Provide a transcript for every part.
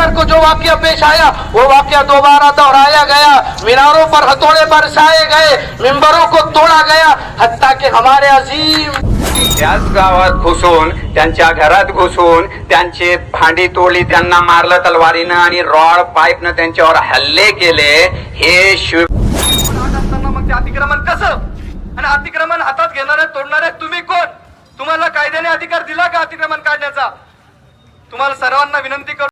सितंबर को जो वाक्य पेश आया वो वाक्य दोबारा दोहराया गया। मीनारों पर हथौड़े बरसाए गए मिंबरों को तोड़ा गया हत्या के हमारे अजीम। त्याच गावात घुसून त्यांच्या घरात घुसून त्यांचे भांडी तोडली त्यांना मारलं तलवारीनं आणि रॉड पाईपनं त्यांच्यावर हल्ले केले हे शिव असताना मग ते अतिक्रमण कसं? आणि अतिक्रमण हातात घेणारे तोडणारे तुम्ही कोण? तुम्हाला कायद्याने अधिकार दिला का अतिक्रमण काढण्याचा? तुम्हाला सर्वांना विनंती करतो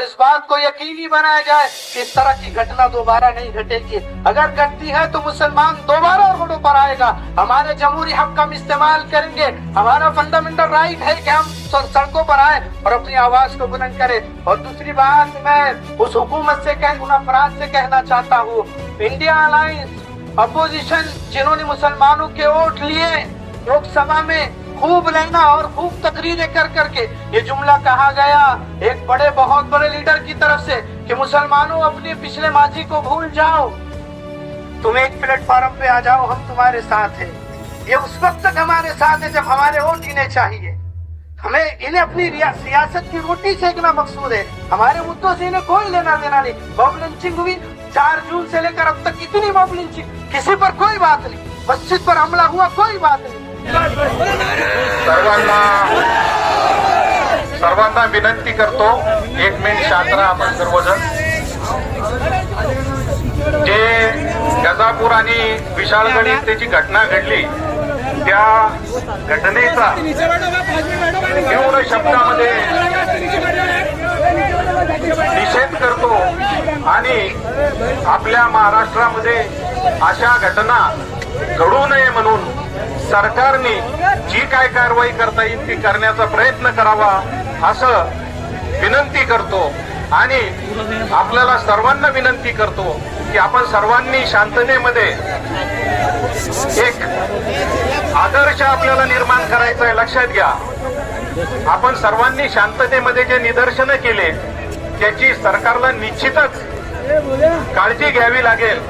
इस बात को यकीनी बनाया जाए कि इस तरह की घटना दोबारा नहीं घटेगी। अगर घटती है तो मुसलमान दोबारा रोडों पर आएगा। हमारे जमहूरी हक का हम इस्तेमाल करेंगे। हमारा फंडामेंटल राइट है कि हम सड़कों पर आए और अपनी आवाज़ को बुलंद करें। और दूसरी बात, मैं उस हुकूमत से कह उन अफराद से कहना चाहता हूँ। इंडिया अलायंस अपोजिशन जिन्होंने मुसलमानों के वोट लिए लोकसभा में खूब लेना और खूब तकरीरें कर करके। ये जुमला कहा गया एक बड़े, बहुत बड़े लीडर की तरफ़ से कि मुसलमानों अपने पिछले माजी को भूल जाओ। तुम एक प्लेटफॉर्म पे आ जाओ, हम तुम्हारे साथ हैं। ये उस वक्त तक हमारे साथ है जब हमारे वोट इन्हें चाहिए। हमें इन्हें अपनी सियासत की रोटी सेकना मकसूद है। हमारे मुद्दों से इन्हें कोई लेना देना नहीं। मॉब लिंचिंग हुई, चार जून से लेकर अब तक इतनी मॉब लिंचिंग, किसी पर कोई बात नहीं। मस्जिद पर हमला हुआ, कोई बात नहीं। सर्वांना सर्वांना विनंती करतो एक मिनिट शांत राहा आपण सर्वजण. जे गजापूर आणि विशाळगड त्याची जी घटना घडली त्या घटनेचा तीव्र शब्दामध्ये निषेध करतो आणि आपल्या महाराष्ट्रामध्ये अशा घटना घडू नये म्हणून सरकारने जी काय कारवाई करता येईल ती करण्याचा प्रयत्न करावा असं विनंती करतो. आणि आपल्याला सर्वांना विनंती करतो की आपण सर्वांनी शांततेमध्ये एक आदर्श आपल्याला निर्माण करायचा आहे लक्षात घ्या. आपण सर्वांनी शांततेमध्ये जे निदर्शन केले त्याची सरकारला निश्चितच काळजी घ्यावी लागेल.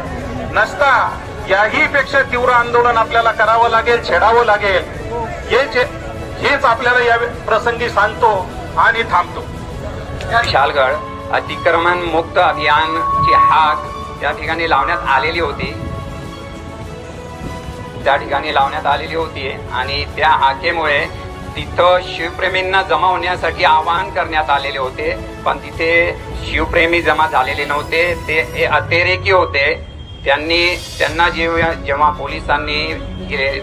नसता याही पेक्षा तीव्र आंदोलन आपल्याला करावं लागेल छेडावं लागेल. हेच हेच आपल्याला या प्रसंगी सांगतो आणि थांबतो. विशालगड अतिक्रमण मुक्त अभियानची हाक त्या ठिकाणी लावण्यात आलेली होती. त्या ठिकाणी लावण्यात आलेली होती आणि त्या हाकेमुळे तिथं शिवप्रेमींना जमा होण्यासाठी आवाहन करण्यात आलेले होते. पण तिथे शिवप्रेमी जमा झालेले नव्हते. ते हे अतिरेकी होते. त्यांनी त्यांना जेव्हा जेव्हा पोलिसांनी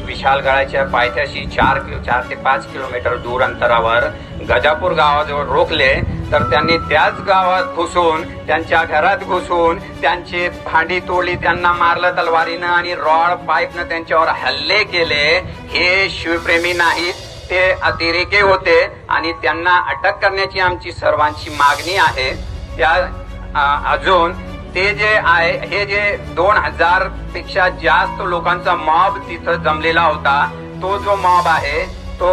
विशाल गळाच्या पायथ्याशी चार किलो चार ते पाच किलोमीटर दूर अंतरावर गजापूर गावाजवळ रोखले तर त्यांनी त्याच गावात घुसून त्यांच्या घरात घुसून त्यांची भांडी तोडली त्यांना मारलं तलवारीनं आणि रॉड पाईपनं त्यांच्यावर हल्ले केले. हे शिवप्रेमी नाहीत ते अतिरेके होते आणि त्यांना अटक करण्याची आमची सर्वांची मागणी आहे. त्या अजून ते जे आहे हे जे दोन हजारपेक्षा जास्त लोकांचा मॉब तिथं जमलेला होता तो जो मॉब आहे तो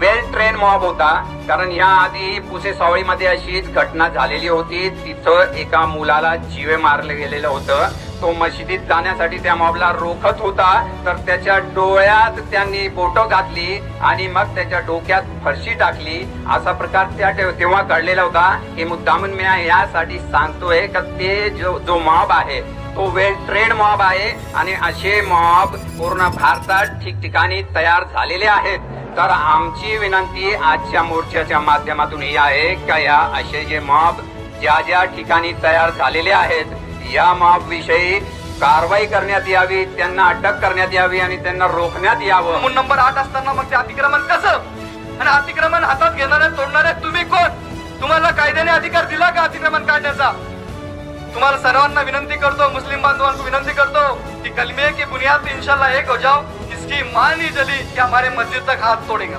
वेल ट्रेन मॉब होता. कारण या आधी पुसे सावळीमध्ये अशीच घटना झालेली होती. तिथं एका मुलाला जीवे मारलं गेलेलं होतं. तो मशिदीत जाण्यासाठी त्या मॉबला रोखत होता. तर त्याच्या डोळ्यात त्यांनी बोटं घातली आणि मग त्याच्या डोक्यात फरशी टाकली. असा प्रकार त्या तेव्हा- तेव्हा घडलेला होता. हे मुद्दामून मी यासाठी सांगतोय का ते जो जो मॉब आहे तो वेल ट्रेन मॉब आहे आणि असे मॉब पूर्ण भारतात ठिकठिकाणी तयार झालेले आहेत. तर आमची विनंती आजच्या मोर्चाच्या माध्यमातून ही आहे का या असे जे मॉब ज्या ज्या ठिकाणी तयार झालेले आहेत या माफविषयी विषयी कारवाई करण्यात यावी त्यांना अटक करण्यात यावी आणि त्यांना रोखण्यात यावं. म्हणून नंबर आठ असताना मग ते अतिक्रमण कसं? आणि अतिक्रमण हातात घेणारे तोडणारे तुम्ही कोण? तुम्हाला कायद्याने अधिकार दिला का अतिक्रमण काढण्याचा? तुम्हाला सर्वांना विनंती करतो मुस्लिम बांधवांना विनंती करतो की कलमे की बुनियाद पे एक हो जाओ इसकी मान ही जली कि हमारे मस्जिद तक हाथ तोड़ेगा.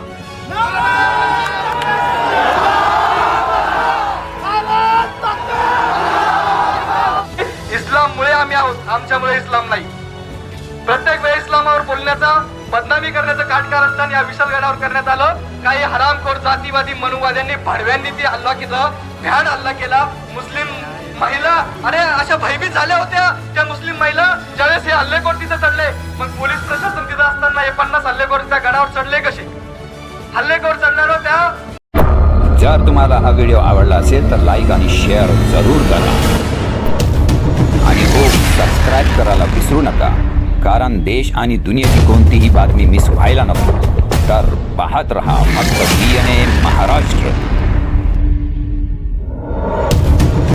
आहोत. आमच्यामुळे इस्लाम नाही. प्रत्येक वेळी इस्लामावर बोलण्याचा बदनामी करण्याचं काटकारस्थान या विशाल गडावर करण्यात आलं. काही हरामखोर जातीवादी मनुवाद्यांनी भडव्यांनी ती हल्ला केला भ्याड हल्ला केला. मुस्लिम महिला अरे अशा भयभीत झाल्या होत्या त्या मुस्लिम महिला ज्यावेळेस हे हल्लेखोर तिथे चढले. मग पोलीस प्रशासन तिथं असताना हे पन्नास हल्लेखोर त्या गडावर चढले कसे? हल्लेखोर चढणार त्या जर तुम्हाला हा व्हिडिओ आवडला असेल तर लाईक आणि शेअर जरूर करा. करायला विसरू नका. कारण देश आणि दुनियेची कोणतीही बातमी मिस व्हायला नको. तर पाहत रहा मस्त महाराष्ट्र.